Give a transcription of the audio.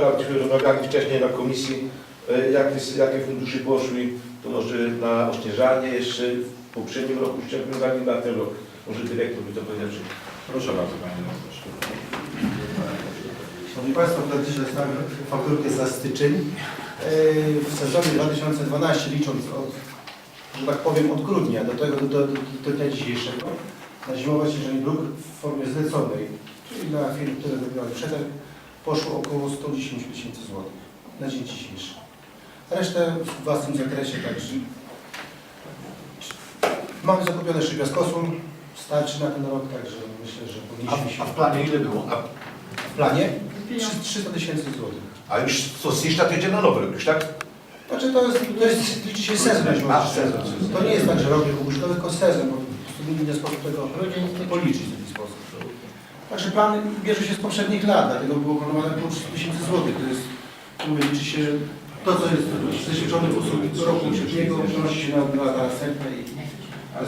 Sprawdźmy rozmawiali wcześniej na komisji, e, jakie, jakie fundusze poszły, to może na ośnieżanie jeszcze w poprzednim roku ściągnęli na ten rok. Może dyrektor by to powiedział. Proszę bardzo, panie doktorze. Szanowni Państwo, tutaj dzisiaj dostałem fakturkę za styczeń. Yy, W sezonie 2012, licząc od, że tak powiem, od grudnia do tego, do, do, do dnia dzisiejszego, na zimowe ścieżenie dróg w formie zleconej, czyli na firmy, które zrobiły przetarg, poszło około 110 tysięcy złotych na dzień dzisiejszy. Resztę w własnym zakresie także. Mamy zakupione szybiaskosun, starczy na ten rok, także myślę, że powinniśmy się... a w planie ile było? A, W planie? 300 tysięcy złotych. a już co, z to jedzie na nowy rok, już tak? Znaczy to jest, to jest liczy się sezon, A, sezon. To nie jest tak, że robię komuś, tylko sezon, bo po prostu nie sposób tego policzyć w ten sposób. Także plan bierze się z poprzednich lat, dlatego było planowane około 300 tysięcy złotych. To jest, mówię, liczy się to, co jest zaświadczonych usług do roku poprzedniego, przenosi się na na lata następne i... Ale